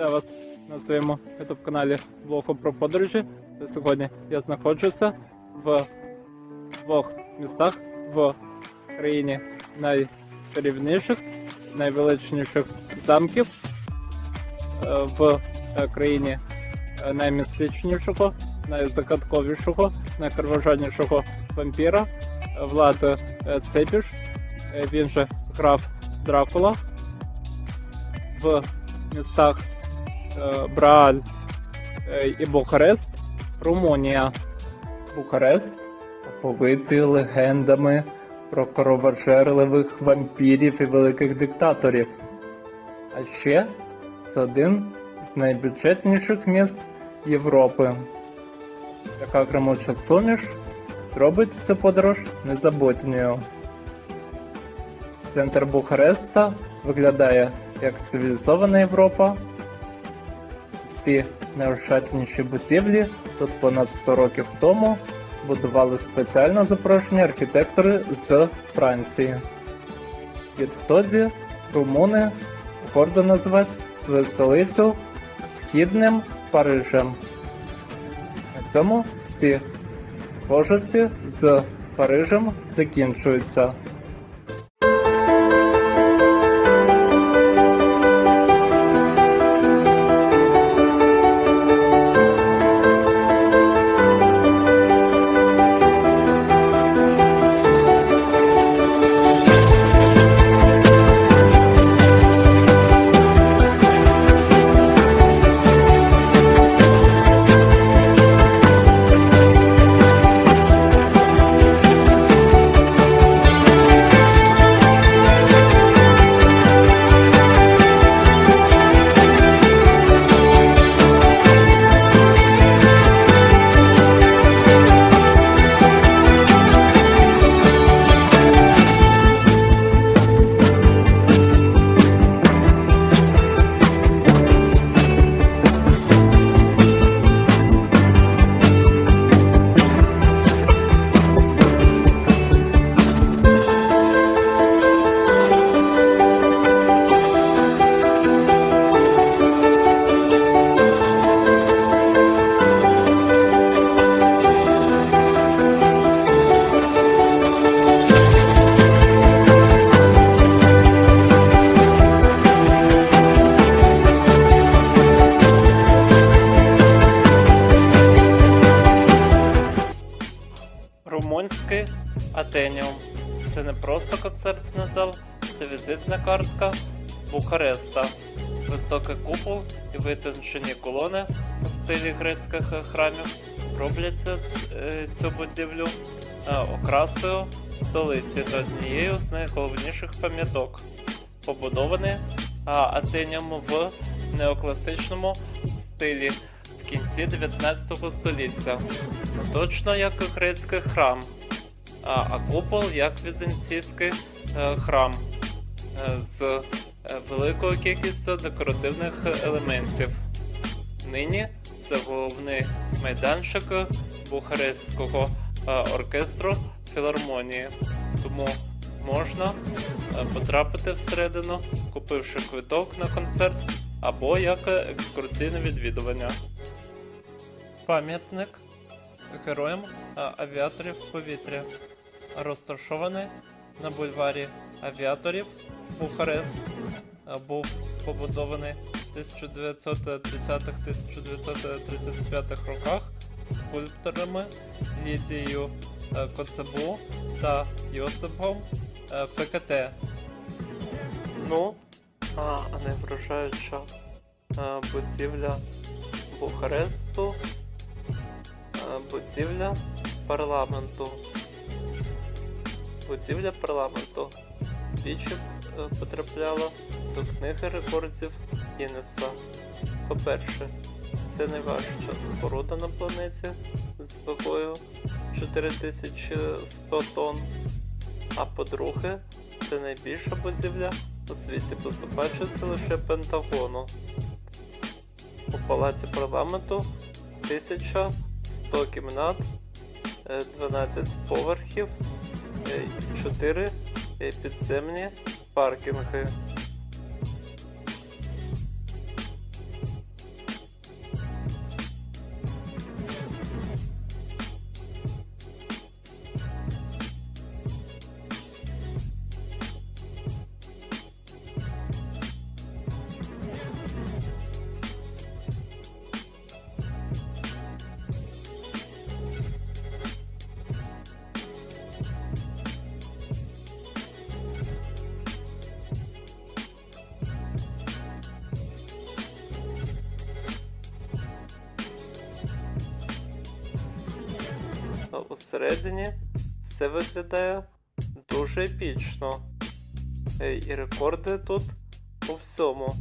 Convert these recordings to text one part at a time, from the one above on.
Вітаю вас на своєму youtube каналі Влогу про подорожі. Та сьогодні я знаходжуся в двох містах в країні найчарівніших, найвеличніших замків, е, в е, країні е, наймістичнішого, найзагадковішого, найкровожаднішого вампіра Влад Цепіш. Він же граф Дракула в містах Брааль е, і Бухарест, Румунія. Бухарест оповитий легендами про кровожерливих вампірів і великих диктаторів. А ще це один з найбюджетніших міст Європи. Така кремуча суміш зробить цю подорож незабутньою. Центр Бухареста виглядає як цивілізована Європа. Всі найошатніші будівлі тут понад 100 років тому будували спеціально запрошені архітектори з Франції. Відтоді румуни гордо називають свою столицю Східним Парижем. На цьому всі схожості з Парижем закінчуються. Візитна картка Бухареста. Високий купол і витончені колони у стилі грецьких храмів роблять цю, е, будівлю е, окрасою столиці та однією з найголовніших пам'яток. Побудований а, в неокласичному стилі в кінці 19 століття точно як грецький храм, а, купол як візантійський е, храм е, з е, великою кількістю декоративних елементів. Нині це головний майданчик Бухарестського е, оркестру філармонії, тому можна е, потрапити всередину, купивши квиток на концерт або як екскурсійне відвідування. Пам'ятник героям авіаторів повітря, розташований на бульварі авіаторів Бухарест, був побудований в 1930-1935 роках скульпторами Лідією е, Коцебу та Йосипом е, ФКТ. Ну, а, а не вражаюча е, будівля Бухаресту Е, будівля парламенту. Будівля парламенту двічі е, потрапляла до книги рекордів Гіннеса. По-перше, це найважча споруда на планеті з вагою 4100 тонн. А по-друге, це найбільша будівля у світі, поступаючися лише Пентагону. У палаці парламенту 1000 100 кімнат, е, 12 поверхів, 4 підземні parque, me creo. Всередині все виглядає дуже епічно. Е, І рекорди тут у всьому.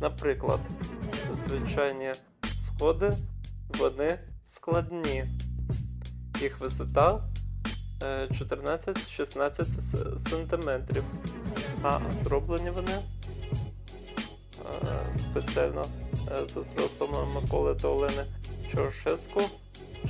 Наприклад, звичайні сходи, вони складні. Їх висота е, 14-16 см. А зроблені вони е, спеціально е, за зростом Миколи та Олени Чоршеску,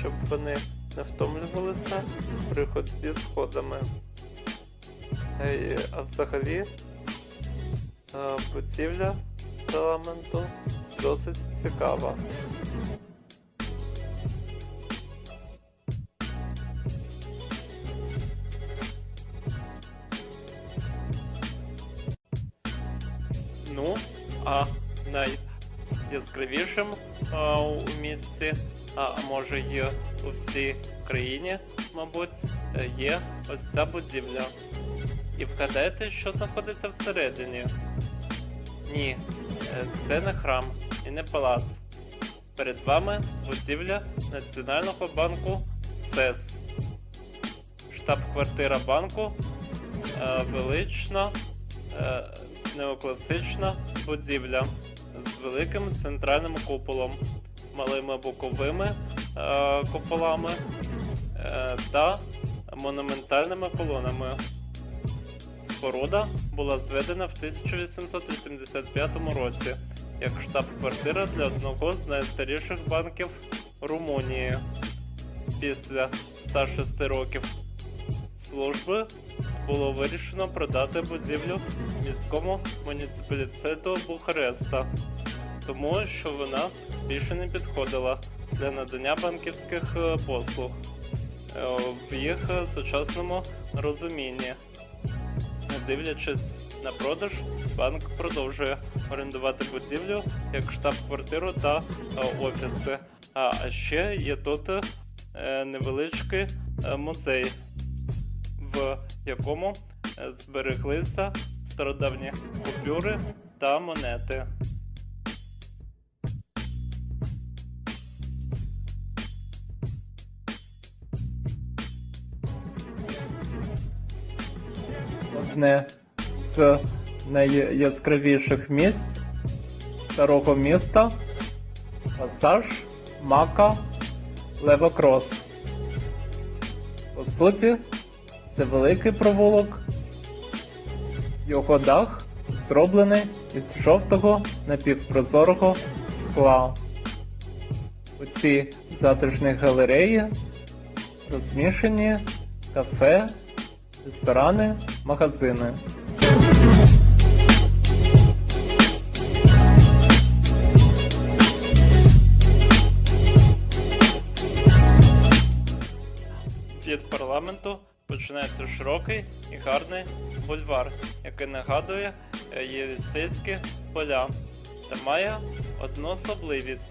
щоб вони не втомлювалися при ходьбі сходами. Е, А взагалі е, будівля парламенту досить цікава. Ну, а найяскравішим а, у місті, а може і у всій країні, мабуть, е, є ось ця будівля. І вгадайте, що знаходиться всередині. Ні, е, це не храм і не палац. Перед вами будівля Національного банку СЕС. Штаб-квартира банку е, велична, неокласична будівля з великим центральним куполом, малими боковими куполами та монументальними колонами. Споруда була зведена в 1885 році як штаб-квартира для одного з найстаріших банків Румунії. Після 106 років служби було вирішено продати будівлю міському муніципалітету Бухареста, тому що вона більше не підходила для надання банківських е, послуг е, в їх е, сучасному розумінні. Дивлячись на продаж, банк продовжує орендувати будівлю як штаб-квартиру та е, офіси. А ще є тут е, невеличкий е, музей, в якому е, збереглися стародавні купюри та монети. Одне з найяскравіших місць старого міста пасаж Мака Левокрос. По суті, це великий провулок. Його дах зроблений із жовтого напівпрозорого скла. У цій затишній галереї розміщені кафе, ресторани, магазини. Від парламенту починається широкий і гарний бульвар, який нагадує е, єлісейські поля та має одну особливість.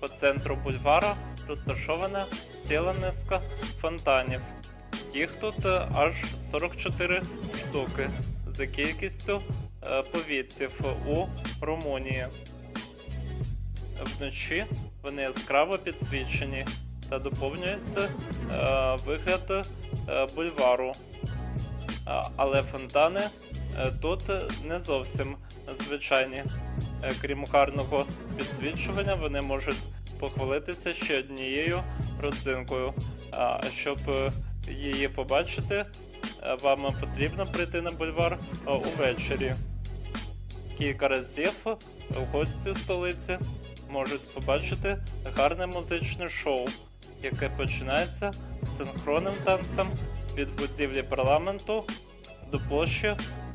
По центру бульвара розташована ціла низка фонтанів. Їх тут е, аж 44 штуки за кількістю е, повітців у Румунії. Вночі вони яскраво підсвічені та доповнюється е, вигляд бульвару. Але фонтани тут не зовсім звичайні. Крім гарного підсвічування, вони можуть похвалитися ще однією родзинкою. Щоб її побачити, е, вам потрібно прийти на бульвар е, увечері. Кілька разів гості столиці можуть побачити гарне музичне шоу, яке починається синхронним танцем від будівлі парламенту до площі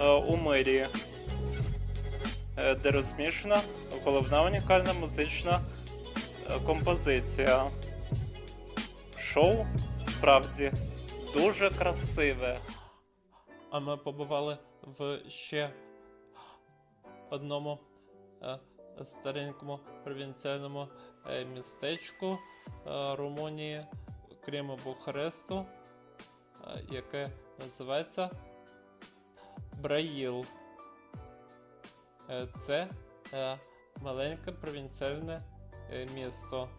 е, у мерії, е, де розміщена головна унікальна музична композиція. Шоу справді дуже красиве. А ми побували в ще одному е, старенькому провінціальному е, містечку е, Румунії, крім Бухаресту, е, яке називається Браїл. Е, Це е, маленьке провінціальне е, місто.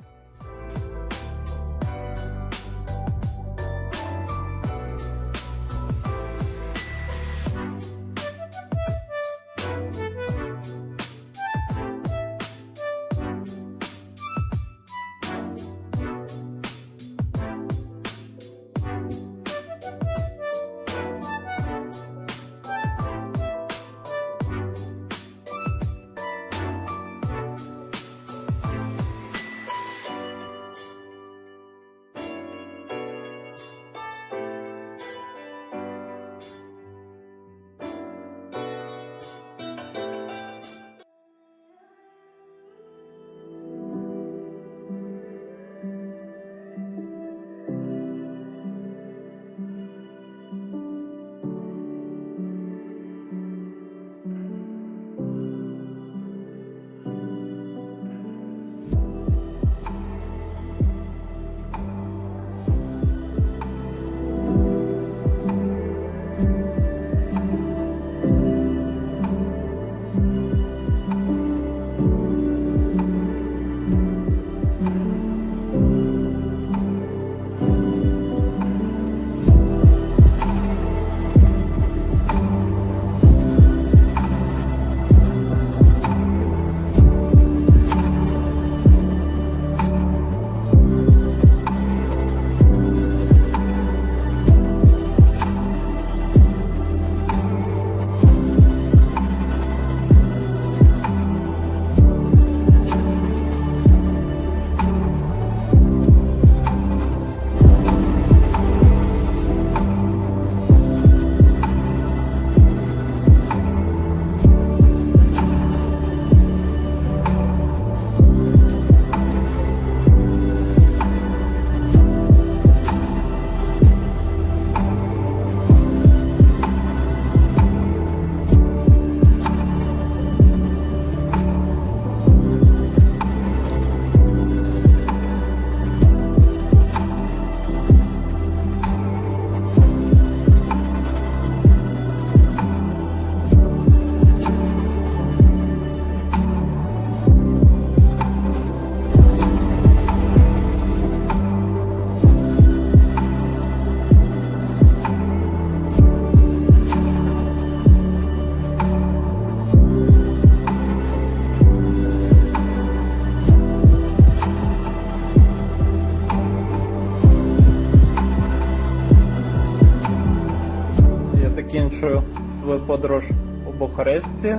Закінчую свою подорож у Бухаресті.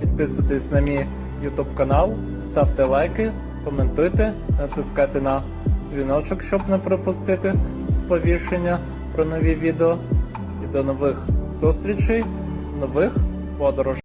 Підписуйтесь на мій YouTube канал, ставте лайки, коментуйте, натискайте на дзвіночок, щоб не пропустити сповіщення про нові відео. І до нових зустрічей, нових подорожей.